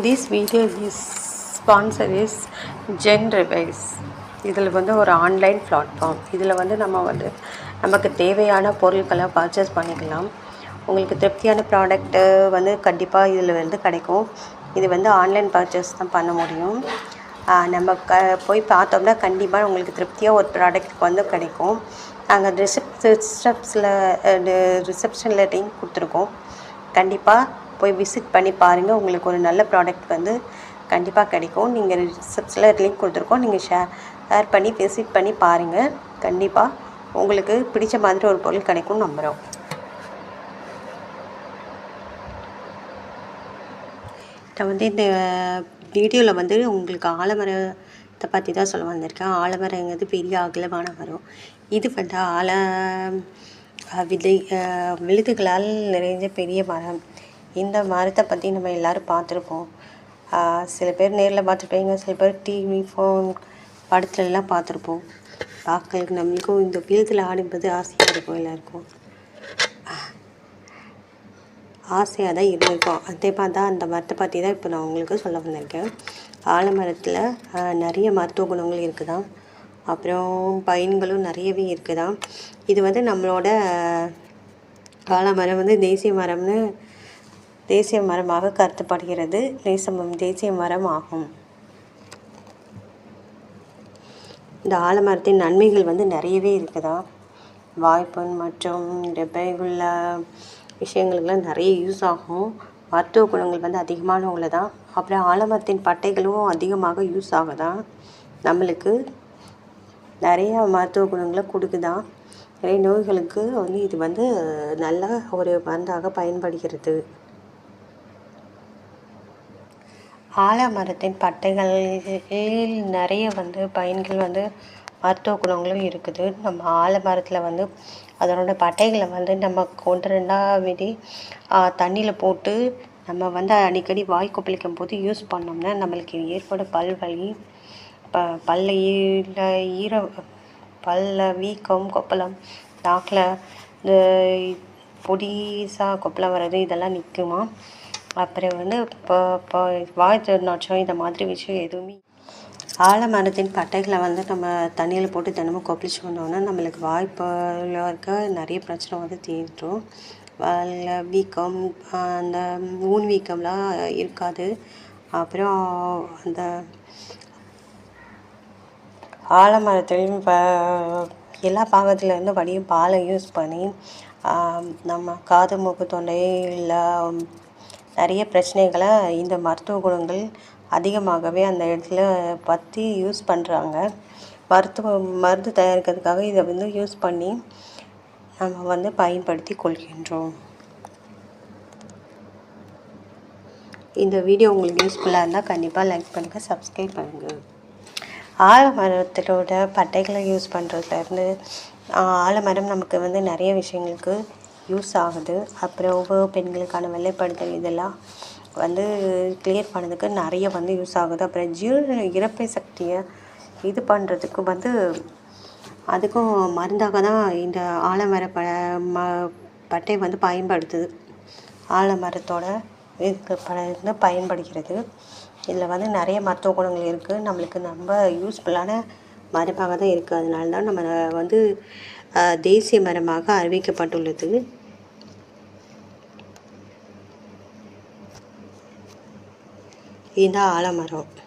This video is sponsor is gen revise இதில் வந்து ஒரு ஆன்லைன் பிளாட்ஃபார்ம் இதில் வந்து நம்ம வந்து நமக்கு தேவையான பொருட்களை பர்ச்சேஸ் பண்ணிக்கலாம். உங்களுக்கு திருப்தியான ப்ராடக்ட்டு வந்து கண்டிப்பாக இதில் வந்து கிடைக்கும். இது வந்து ஆன்லைன் பர்ச்சேஸ் தான் பண்ண முடியும். நம்ம க போய் பார்த்தோம்னா கண்டிப்பாக உங்களுக்கு திருப்தியாக ஒரு ப்ராடக்ட் வந்து கிடைக்கும். நாங்கள் ரிசப் ரிசப்ஸில் ரிசப்ஷனில் லிங்க் கொடுத்துருக்கோம். கண்டிப்பாக போய் விசிட் பண்ணி பாருங்கள் உங்களுக்கு ஒரு நல்ல ப்ராடக்ட் வந்து கண்டிப்பாக கிடைக்கும். நீங்கள் ரிசப்ஸில் லிங்க் கொடுத்துருக்கோம். நீங்கள் ஷேர் ஷேர் பண்ணி விசிட் பண்ணி பாருங்கள் கண்டிப்பாக உங்களுக்கு பிடிச்ச மாதிரி ஒரு பொருள் கிடைக்கும்னு நம்புகிறோம் நான் வந்து இந்த வீடியோவில் வந்து உங்களுக்கு ஆலமரத்தை பற்றி தான் சொல்ல வந்திருக்கேன். ஆலமரங்கிறது பெரிய அகலமான மரம். இது வந்து ஆல விதை விழுதுகளால் நிறைஞ்ச பெரிய மரம். இந்த மரத்தை பற்றி நம்ம எல்லோரும் பார்த்துருப்போம். சில பேர் நேரில் பார்த்துருப்பீங்க சில பேர் டிவி ஃபோன் படத்துலலாம் பார்த்துருப்போம். பார்க்க நம்மளுக்கும் இந்த விழுதில் ஆடும்போது ஆசையாக இருக்கும் எல்லாருக்கும். ஆசையாக தான் இருந்திருக்கும். அதே மாதிரி தான் அந்த மரத்தை பற்றி தான் இப்போ நான் உங்களுக்கு சொல்ல வந்திருக்கேன். ஆலமரத்தில் நிறைய மருத்துவ குணங்கள் இருக்குதாம். அப்புறம் பயன்களும் நிறையவே இருக்குதா இது வந்து நம்மளோட ஆலமரம் வந்து தேசிய மரம்னு தேசிய மரமாக கருதப்படுகிறது. நேசம்பம் தேசிய மரம் ஆகும் இந்த ஆலமரத்தின் நன்மைகள் வந்து நிறையவே இருக்குதா? வாய்ப்புண் மற்றும் உள்ள விஷயங்களுக்கெல்லாம் நிறைய யூஸ் ஆகும். மருத்துவ குணங்கள் வந்து அதிகமான உள்ளதான் அப்புறம் ஆலமரத்தின் பட்டைகளும் அதிகமாக யூஸ் ஆகுதான் நம்மளுக்கு நிறைய மருத்துவ குணங்களை கொடுக்குதான் நிறைய நோய்களுக்கு வந்து இது வந்து நல்ல ஒரு மருந்தாக பயன்படுகிறது. ஆலமரத்தின் பட்டைகளில் நிறைய வந்து பயன்கள் வந்து மருத்துவ குணங்களும் இருக்குது. நம்ம ஆலமரத்தில் வந்து அதனோட பட்டைகளை வந்து நம்ம கொண்டு ரெண்டா விதி தண்ணியில் போட்டு நம்ம வந்து அடிக்கடி வாய் கொப்பளிக்கும் போது யூஸ் பண்ணோம்னா நம்மளுக்கு ஏற்படும் பல் வலி ப பல்ல ஈர ஈர பல்ல வீக்கம் கொப்பளம் நாக்கில் இந்த பொடிசாக கொப்பளம் வர்றது இதெல்லாம் நிற்குமா அப்புறம் வந்து இப்போ இப்போ வாய் நாச்சம் இந்த மாதிரி விஷயம் எதுவுமே ஆலமரத்தின் பட்டைகளை வந்து நம்ம தண்ணியில் போட்டு தினமும் கொப்பளிச்சு வந்தோம்னா நம்மளுக்கு வாய்ப்பில் இருக்க நிறைய பிரச்சனை வந்து தீர்ந்துடும் அதில் வீக்கம் அந்த ஊன் வீக்கம்லாம் இருக்காது. அப்புறம் அந்த ஆலமரத்திலையும் இப்போ எல்லா பாகத்துலேருந்து வடியும் பாலை யூஸ் பண்ணி நம்ம காது மூக்கு தொண்டை இல்லை நிறைய பிரச்சனைகளை இந்த மருத்துவ குணங்கள் அதிகமாகவே அந்த இடத்துல பற்றி யூஸ் பண்ணுறாங்க. மருத்துவ மருந்து தயாரிக்கிறதுக்காக இதை வந்து யூஸ் பண்ணி நம்ம வந்து பயன்படுத்தி கொள்கின்றோம். இந்த வீடியோ உங்களுக்கு யூஸ்ஃபுல்லாக இருந்தால் கண்டிப்பாக லைக் பண்ணுங்கள் சப்ஸ்கிரைப் பண்ணுங்கள் ஆலமரத்தோட பட்டைகளை யூஸ் பண்ணுறதுலேருந்து ஆலமரம் நமக்கு வந்து நிறைய விஷயங்களுக்கு யூஸ் ஆகுது. அப்புறம் ஒவ்வொரு பெண்களுக்கான வெள்ளைப்படுத்தல் இதெல்லாம் வந்து கிளியர் பண்ணதுக்கு நிறைய வந்து யூஸ் ஆகுது. அப்புறம் ஜீரண இறப்பை சக்தியை இது பண்ணுறதுக்கு வந்து அதுக்கும் மருந்தாக தான் இந்த ஆலமர ப ம பட்டை வந்து பயன்படுத்துது. ஆலமரத்தோட இதுக்கு ப பயன்படுகிறது. இதில் வந்து நிறைய மருத்துவ குணங்கள் இருக்குது நம்மளுக்கு ரொம்ப யூஸ்ஃபுல்லான மருந்தாக தான் இருக்குது அதனால தான் நம்ம வந்து தேசிய மரமாக அறிவிக்கப்பட்டுள்ளது. இந்த ஆலமரம்.